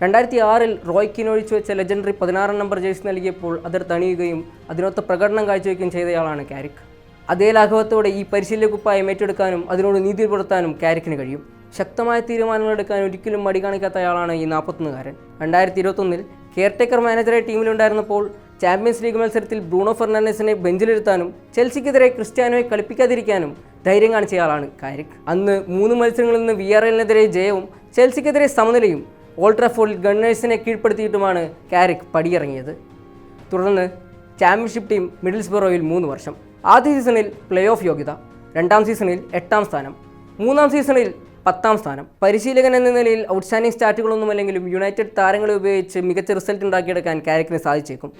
രണ്ടായിരത്തി ആറിൽ റോയ്ക്കിന് ഒഴിച്ചു വെച്ച ലെജൻഡറി പതിനാറാം നമ്പർ ജേഴ്സി നൽകിയപ്പോൾ അതിർ തണിയുകയും അതിനൊത്ത പ്രകടനം കാഴ്ചവെക്കുകയും ചെയ്തയാളാണ് കാരിക് അതേ ലാഘവത്തോടെ ഈ പരിശീലന കുപ്പായം ഏറ്റെടുക്കാനും അതിനോട് നീതി പുലർത്താനും കാരിക്കിന് കഴിയും. ശക്തമായ തീരുമാനങ്ങൾ എടുക്കാൻ ഒരിക്കലും മടി കാണിക്കാത്തയാളാണ് ഈ നാൽപ്പത്തൊന്നുകാരൻ. രണ്ടായിരത്തി ഇരുപത്തൊന്നിൽ കെയർടേക്കർ മാനേജറായി ടീമിലുണ്ടായിരുന്നപ്പോൾ ചാമ്പ്യൻസ് ലീഗ് മത്സരത്തിൽ ബ്രൂണോ ഫെർണാണ്ടസിനെ ബെഞ്ചിലിരുത്താനും ചെൽസിക്കെതിരെ ക്രിസ്ത്യാനോയെ കളിപ്പിക്കാതിരിക്കാനും ധൈര്യം കാണിച്ചയാളാണ് കാരിക് അന്ന് മൂന്ന് മത്സരങ്ങളിൽ നിന്ന് വി ആർ എല്ലിനെതിരെ ജയവും ചെൽസിക്കെതിരെ സമനിലയും ഓൾട്രാഫോളിൽ ഗണ്ണേഴ്സിനെ കീഴ്പ്പെടുത്തിയിട്ടുമാണ് കാരിക് പടിയിറങ്ങിയത്. തുടർന്ന് ചാമ്പ്യൻഷിപ്പ് ടീം മിഡിൽസ്ബറോയിൽ മൂന്ന് വർഷം. ആദ്യ സീസണിൽ പ്ലേ ഓഫ് യോഗ്യത രണ്ടാം സീസണിൽ എട്ടാം സ്ഥാനം മൂന്നാം സീസണിൽ പത്താം സ്ഥാനം. പരിശീലകൻ എന്ന നിലയിൽ ഔട്ട്സ്റ്റാൻഡിംഗ് സ്റ്റാറ്റുകളൊന്നും അല്ലെങ്കിലും യുണൈറ്റഡ് താരങ്ങളെ ഉപയോഗിച്ച് മികച്ച റിസൾട്ട് ഉണ്ടാക്കിയെടുക്കാൻ കാരിക്കിന് സാധിച്ചേക്കും.